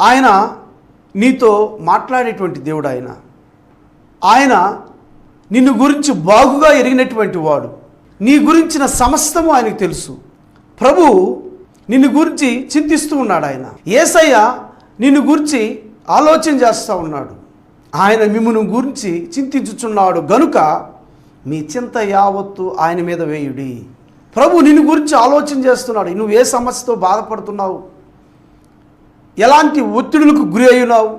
ఆయన నీతో మాట్లాడేటువంటి దేవుడు ఆయన. ఆయన నిన్ను గురించి బాగుగా ఎరిగినటువంటి వాడు. నీ గురించిన సమస్తము ఆయనకు తెలుసు. ప్రభు నిన్ను గురించి చింతిస్తూ ఉన్నాడు ఆయన. ఏసయ్య నిన్ను గురించి ఆలోచన చేస్తూ ఉన్నాడు. ఆయన మిమ్మల్ని గురించి చింతించుచున్నాడు గనుక మీ చింత యావత్తు ఆయన మీద వేయుడి. ప్రభు నిన్ను గురించి ఆలోచన చేస్తున్నాడు. నువ్వు ఏ సమస్యతో బాధపడుతున్నావు? ఎలాంటి ఒత్తిడులకు గురి అయినావు?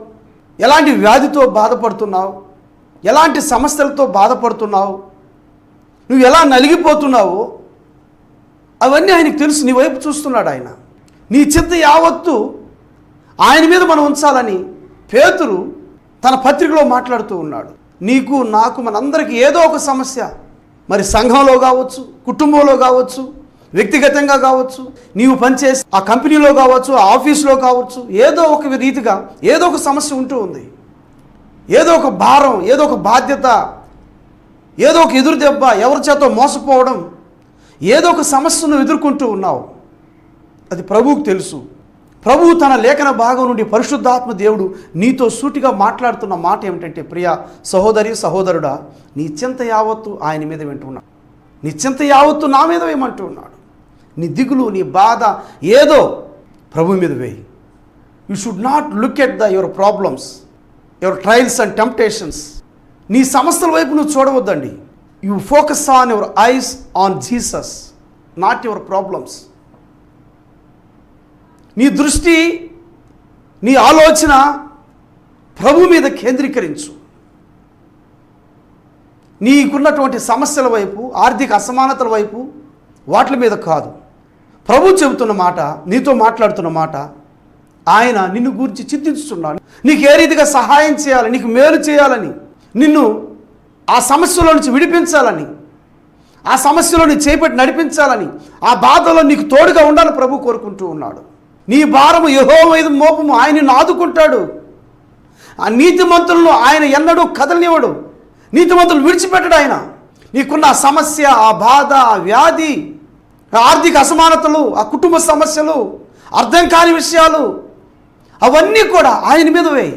ఎలాంటి వ్యాధితో బాధపడుతున్నావు? ఎలాంటి సమస్యలతో బాధపడుతున్నావు? నువ్వు ఎలా నలిగిపోతున్నావో అవన్నీ ఆయనకు తెలుసు. నీ వైపు చూస్తున్నాడు ఆయన. నీ చింత యావత్తు ఆయన మీద మనం ఉంచాలని పేతురు తన పత్రికలో మాట్లాడుతూ ఉన్నాడు. నీకు నాకు మనందరికీ ఏదో ఒక సమస్య. మరి సంఘంలో కావచ్చు కుటుంబంలో కావచ్చు వ్యక్తిగతంగా కావచ్చు నీవు పనిచేసి ఆ కంపెనీలో కావచ్చు ఆ ఆఫీస్లో కావచ్చు ఏదో ఒక రీతిగా ఏదో ఒక సమస్య ఉంటూ ఉంది. ఏదో ఒక భారం ఏదో ఒక బాధ్యత ఏదో ఒక ఎదురు దెబ్బ ఎవరి చేత మోసపోవడం ఏదో ఒక సమస్యను ఎదుర్కొంటూ ఉన్నావు. అది ప్రభువుకు తెలుసు. ప్రభువు తన లేఖన భాగం నుండి పరిశుద్ధాత్మ దేవుడు నీతో సూటిగా మాట్లాడుతున్న మాట ఏమిటంటే ప్రియ సహోదరి సహోదరుడా నీ చింత యావత్తు ఆయన మీద వింటున్నాడు. నీ చింత యావత్తు నా మీద వేయమంటూ ఉన్నాడు. నీ దిగులు నీ బాధ ఏదో ప్రభు మీద వేయి. You should not look at the your problems your trials and temptations నీ సమస్యల వైపు నువ్వు చూడవద్దండి. You focus on your eyes on Jesus not your problems నీ దృష్టి నీ ఆలోచన ప్రభు మీద కేంద్రీకరించు. నీకున్నటువంటి సమస్యల వైపు ఆర్థిక అసమానతల వైపు వాటి మీద కాదు. ప్రభు చెబుతున్న మాట నీతో మాట్లాడుతున్న మాట ఆయన నిన్ను గురించి చింతించుతున్నాడు నీకు ఏ రీతిగా సహాయం చేయాలి నీకు మేలు చేయాలని నిన్ను ఆ సమస్యలో నుంచి విడిపించాలని ఆ సమస్యలో నీ చేపట్టి నడిపించాలని ఆ బాధలో నీకు తోడుగా ఉండాలని ప్రభు కోరుకుంటూ ఉన్నాడు. నీ భారము యహో మీద మోపము ఆయన నిన్ను ఆదుకుంటాడు. ఆ నీతిమంతులను ఆయన ఎన్నడూ కదలనివ్వడు. నీతిమంతులు విడిచిపెట్టడు ఆయన. నీకున్న ఆ సమస్య ఆ బాధ ఆ వ్యాధి ఆర్థిక అసమానతలు ఆ కుటుంబ సమస్యలు అర్థం కాని విషయాలు అవన్నీ కూడా ఆయన మీద వేయి.